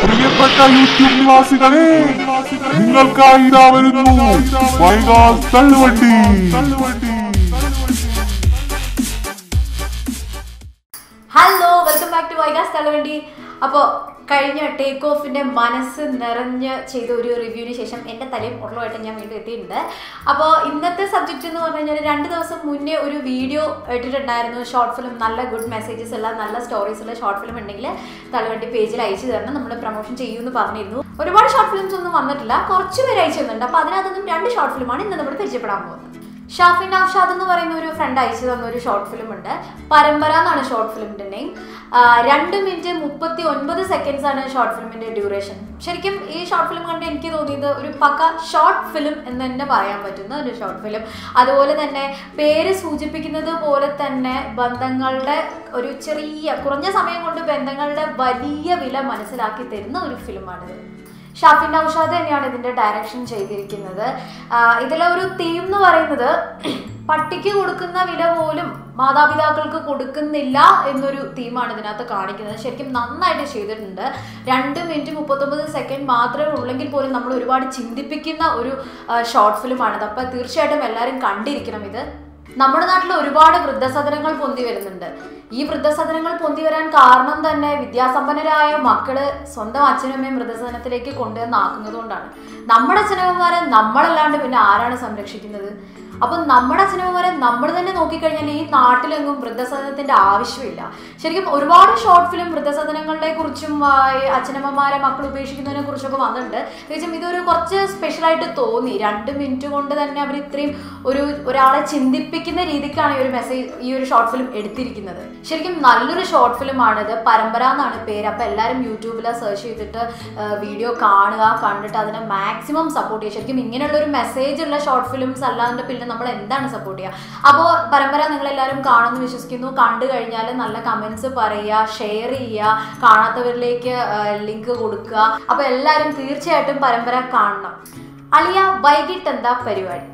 പ്രിയപ്പെട്ട യൂട്യൂബ് നിവാസികളെ നിങ്ങൾക്കായി ഇതാ വരുന്നു Vaikas തള്ളുവണ്ടി hello welcome back to വൈകാസ് തലവണ്ടി അപ്പോൾ കഴിഞ്ഞ ടേക്ക് ഓഫിന്റെ മനസ്സ് നിറഞ്ഞ് ചെയ്ത ഒരു റിവ്യൂവിന് ശേഷം എന്റെ തലയും ഉള്ളതായിട്ട് ഞാൻ വീണ്ടും എത്തിയിട്ടുണ്ട്. അപ്പോൾ ഇന്നത്തെ സബ്ജക്റ്റ് എന്ന് പറഞ്ഞു കഴിഞ്ഞാൽ രണ്ട് ദിവസം മുന്നേ ഒരു വീഡിയോ ഇട്ടിട്ടുണ്ടായിരുന്നു. ഷോർട്ട് ഫിലിം നല്ല ഗുഡ് മെസ്സേജസ് ഉള്ള നല്ല സ്റ്റോറീസ് ഉള്ള ഷോർട്ട് ഫിലിം ഉണ്ടെങ്കിൽ തലവണ്ടി പേജിൽ അയച്ചു തരണം. നമ്മൾ പ്രൊമോഷൻ ചെയ്യുമെന്ന് പറഞ്ഞിരുന്നു. ഒരുപാട് ഷോർട്ട് ഫിലിംസ് ഒന്നും വന്നിട്ടില്ല. കുറച്ച് പേര് അയച്ചു തന്നിട്ടുണ്ട് അപ്പോൾ അതിനകത്തൊന്നും രണ്ട് ഷോർട്ട് ഫിലിമാണ് ഇന്ന് നമ്മൾ പരിചയപ്പെടാൻ പോകുന്നത്. ഷാഫി നൌഷാദ് എന്ന് പറയുന്ന ഒരു ഫ്രണ്ട് അയച്ചു തന്ന ഒരു ഷോർട്ട് ഫിലിം ഉണ്ട്. പരമ്പര എന്നാണ് ഷോർട്ട് ഫിലിമിന്റെ നെയിം രണ്ട് മിനിറ്റ് മുപ്പത്തി ഒൻപത് സെക്കൻഡ്സ് ആണ് ഷോർട്ട് ഫിലിമിന്റെ ഡ്യൂറേഷൻ ശരിക്കും ഈ ഷോർട്ട് ഫിലിം കണ്ട് എനിക്ക് തോന്നിയത് ഒരു പക്ക ഷോർട്ട് ഫിലിം എന്ന് തന്നെ പറയാൻ പറ്റുന്ന ഒരു ഷോർട്ട് ഫിലിം അതുപോലെ തന്നെ പേര് സൂചിപ്പിക്കുന്നത് പോലെ തന്നെ ബന്ധങ്ങളുടെ ഒരു ചെറിയ കുറഞ്ഞ സമയം കൊണ്ട് ബന്ധങ്ങളുടെ വലിയ വില മനസ്സിലാക്കി തരുന്ന ഒരു ഫിലിമാണിത് ഷാഫി നൌഷാദ് തന്നെയാണ് ഇതിന്റെ ഡയറക്ഷൻ ചെയ്തിരിക്കുന്നത്. ഇതിലെ ഒരു തീം എന്ന് പറയുന്നത് പട്ടിക്ക് കൊടുക്കുന്ന വില പോലും മാതാപിതാക്കൾക്ക് കൊടുക്കുന്നില്ല എന്നൊരു തീമാണ് ഇതിനകത്ത് കാണിക്കുന്നത്. ശരിക്കും നന്നായിട്ട് ചെയ്തിട്ടുണ്ട്. രണ്ട് മിനിറ്റ് മുപ്പത്തൊമ്പത് സെക്കൻഡ് മാത്രമേ ഉള്ളെങ്കിൽ പോലും നമ്മൾ ഒരുപാട് ചിന്തിപ്പിക്കുന്ന ഒരു ഷോർട്ട് ഫിലിമാണിത് അപ്പം തീർച്ചയായിട്ടും എല്ലാവരും കണ്ടിരിക്കണം ഇത്. നമ്മുടെ നാട്ടിൽ ഒരുപാട് വൃദ്ധസദനങ്ങൾ പൊന്തി വരുന്നുണ്ട്. ഈ വൃദ്ധസദനങ്ങൾ പൊന്തി വരാൻ കാരണം തന്നെ വിദ്യാസമ്പന്നരായ മക്കൾ സ്വന്തം അച്ഛനമ്മയും വൃദ്ധസദനത്തിലേക്ക് കൊണ്ടുവന്നാക്കുന്നത് കൊണ്ടാണ് നമ്മുടെ അച്ഛനമ്മമാരെ നമ്മളല്ലാണ്ട് പിന്നെ ആരാണ് സംരക്ഷിക്കുന്നത്? അപ്പൊ നമ്മുടെ അച്ഛനമ്മമാരെ നമ്മൾ തന്നെ നോക്കിക്കഴിഞ്ഞാൽ ഈ നാട്ടിലെങ്ങും വൃദ്ധസദനത്തിന്റെ ആവശ്യമില്ല. ശരിക്കും ഒരുപാട് ഷോർട്ട് ഫിലിം വൃദ്ധസദനങ്ങളെ കുറിച്ചും അച്ഛനമ്മമാരെ മക്കൾ ഉപേക്ഷിക്കുന്നതിനെ കുറിച്ചൊക്കെ വന്നിട്ടുണ്ട്. തീർച്ചയായും ഇതൊരു കുറച്ച് സ്പെഷ്യലായിട്ട് തോന്നി. രണ്ട് മിനിറ്റ് കൊണ്ട് തന്നെ അവർ ഇത്രയും ഒരു ഒരാളെ ചിന്തിപ്പിക്കുന്ന രീതിക്കാണ് ഈ ഒരു മെസ്സേജ് ഈ ഒരു ഷോർട്ട് ഫിലിം എടുത്തിരിക്കുന്നത്. ശരിക്കും നല്ലൊരു ഷോർട്ട് ഫിലിമാണിത് പരമ്പര എന്നാണ് പേര്. അപ്പൊ എല്ലാവരും യൂട്യൂബിൽ സെർച്ച് ചെയ്തിട്ട് വീഡിയോ കാണുക കണ്ടിട്ട് അതിനെ മാക്സിമം സപ്പോർട്ട് ചെയ്യുക. ശരിക്കും ഇങ്ങനെയുള്ള ഒരു മെസ്സേജ് ഉള്ള ഷോർട്ട് ഫിലിംസ് അല്ലാതെ പിന്നെ നമ്മൾ എന്താണ് സപ്പോർട്ട് ചെയ്യുക അപ്പോൾ പരമ്പര നിങ്ങൾ എല്ലാവരും കാണുമെന്ന് വിശ്വസിക്കുന്നു. കണ്ടു കഴിഞ്ഞാൽ നല്ല കമൻസ് പറയുക ഷെയർ ചെയ്യുക കാണാത്തവരിലേക്ക് ലിങ്ക് കൊടുക്കുക. അപ്പോൾ എല്ലാവരും തീർച്ചയായിട്ടും പരമ്പര കാണണം. അളിയ വൈകിട്ട് എന്താ പരിപാടി?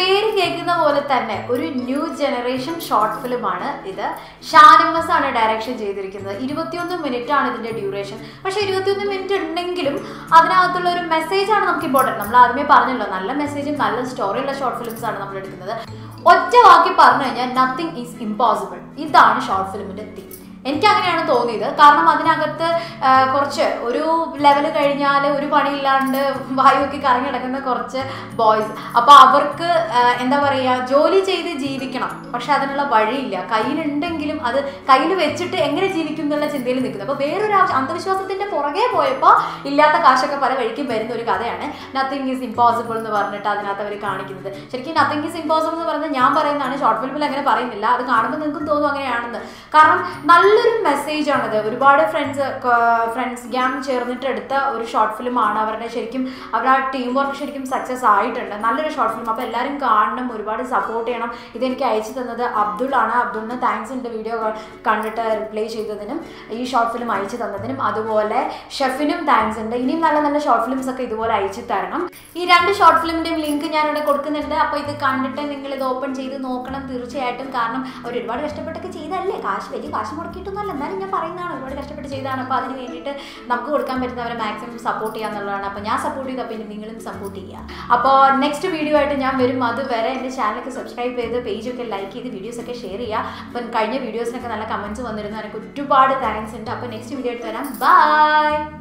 പേര് കേൾക്കുന്ന പോലെ തന്നെ ഒരു ന്യൂ ജനറേഷൻ ഷോർട്ട് ഫിലിമാണ് ഇത്. ഷാനിമസ് ആണ് ഡയറക്ഷൻ ചെയ്തിരിക്കുന്നത്. ഇരുപത്തിയൊന്ന് മിനിറ്റ് ആണ് ഇതിന്റെ ഡ്യൂറേഷൻ പക്ഷേ ഇരുപത്തിയൊന്ന് മിനിറ്റ് ഉണ്ടെങ്കിലും അതിനകത്തുള്ള ഒരു മെസ്സേജ് ആണ് നമുക്ക് ഇമ്പോർട്ടന്റ് നമ്മൾ ആദ്യമേ പറഞ്ഞല്ലോ നല്ല മെസ്സേജും നല്ല സ്റ്റോറിയുള്ള ഷോർട്ട് ഫിലിംസ് ആണ് നമ്മൾ എടുക്കുന്നത്. ഒറ്റ വാക്കി പറഞ്ഞു കഴിഞ്ഞാൽ നത്തിങ് ഈസ് ഇമ്പോസിബിൾ ഇതാണ് ഷോർട്ട് ഫിലിമിന്റെ തീം എനിക്ക് അങ്ങനെയാണ് തോന്നിയത്. കാരണം അതിനകത്ത് കുറച്ച് ഒരു ലെവൽ കഴിഞ്ഞാൽ ഒരു പണിയില്ലാണ്ട് വായുവൊക്കെ കറങ്ങി കിടക്കുന്ന കുറച്ച് ബോയ്സ് അപ്പോൾ അവർക്ക് എന്താ പറയുക ജോലി ചെയ്ത് ജീവിക്കണം. പക്ഷെ അതിനുള്ള വഴിയില്ല. കയ്യിലുണ്ടെങ്കിലും അത് കയ്യിൽ വെച്ചിട്ട് എങ്ങനെ ജീവിക്കും എന്നുള്ള ചിന്തയിൽ നിൽക്കുന്നത്. അപ്പോൾ വേറൊരു അന്ധവിശ്വാസത്തിന്റെ പുറകെ പോയപ്പോൾ ഇല്ലാത്ത കാശൊക്കെ പല വഴിക്കും വരുന്ന ഒരു കഥയാണ് നത്തിങ് ഈസ് ഇമ്പോസിബിൾ എന്ന് പറഞ്ഞിട്ട് അതിനകത്ത് അവർ കാണിക്കുന്നത്. ശരിക്കും നത്തിങ് ഈസ് ഇമ്പോസിബിൾ എന്ന് പറഞ്ഞാൽ ഞാൻ പറയുന്നതാണ് ഷോർട്ട് ഫിലിമിൽ അങ്ങനെ പറയുന്നില്ല. അത് കാണുമ്പോൾ നിങ്ങൾക്കും തോന്നും അങ്ങനെയാണെന്ന്. കാരണം നല്ലൊരു മെസ്സേജ് ആണത്. ഒരുപാട് ഫ്രണ്ട്സ് ഫ്രണ്ട്സ് ഗ്യാങ് ചേർന്നിട്ട് എടുത്ത ഒരു ഷോർട്ട് ഫിലിമാണ് അവരുടെ ശരിക്കും അവരുടെ ആ ടീം വർക്ക് ശരിക്കും സക്സസ് ആയിട്ടുണ്ട്. നല്ലൊരു ഷോർട്ട് ഫിലിം അപ്പോൾ എല്ലാവരും കാണണം ഒരുപാട് സപ്പോർട്ട് ചെയ്യണം. ഇതെനിക്ക് അയച്ചു തന്നത് അബ്ദുൾ ആണ്. അബ്ദുളിന് താങ്ക്സ് ഉണ്ട് വീഡിയോ കണ്ടിട്ട് റിപ്ലൈ ചെയ്തതിനും ഈ ഷോർട്ട് ഫിലിം അയച്ചു തന്നതിനും. അതുപോലെ ഷെഫിനും താങ്ക്സ് ഉണ്ട്. ഇനിയും നല്ല നല്ല ഷോർട്ട് ഫിലിംസ് ഒക്കെ ഇതുപോലെ അയച്ചു തരണം. ഈ രണ്ട് ഷോർട്ട് ഫിലിമിന്റെയും ലിങ്ക് ഞാനിവിടെ കൊടുക്കുന്നുണ്ട്. അപ്പോൾ ഇത് കണ്ടിട്ട് നിങ്ങൾ ഇത് ഓപ്പൺ ചെയ്ത് നോക്കണം തീർച്ചയായിട്ടും. കാരണം അവർ ഒരുപാട് കഷ്ടപ്പെട്ടൊക്കെ ചെയ്തല്ലേ കാശ് വലിയ കാശ് മുടക്കിയിട്ടൊന്നുമല്ല എന്നാലും ഞാൻ പറയുന്നതാണ് ഒരുപാട് കഷ്ടപ്പെട്ട് ചെയ്തതാണ്. അപ്പോൾ അതിന് വേണ്ടിയിട്ട് നമുക്ക് കൊടുക്കാൻ പറ്റുന്നവരെ മാക്സിമം സപ്പോർട്ട് ചെയ്യുക എന്നുള്ളതാണ്. അപ്പോൾ ഞാൻ സപ്പോർട്ട് ചെയ്തു പിന്നെ നിങ്ങളും സപ്പോർട്ട് ചെയ്യുക. അപ്പോൾ നെക്സ്റ്റ് വീഡിയോ ആയിട്ട് ഞാൻ വരും. അതുവരെ എന്റെ ചാനലൊക്കെ സബ്സ്ക്രൈബ് ചെയ്ത് പേജൊക്കെ ലൈക്ക് ചെയ്ത് വീഡിയോസൊക്കെ ഷെയർ ചെയ്യുക. അപ്പം കഴിഞ്ഞ വീഡിയോസിനൊക്കെ നല്ല കമൻസ് വന്നിരുന്നു. എനിക്ക് ഒരുപാട് താങ്ക്സ് ഉണ്ട്. അപ്പോൾ നെക്സ്റ്റ് വീഡിയോ ആയിട്ട് വരാം. ബൈ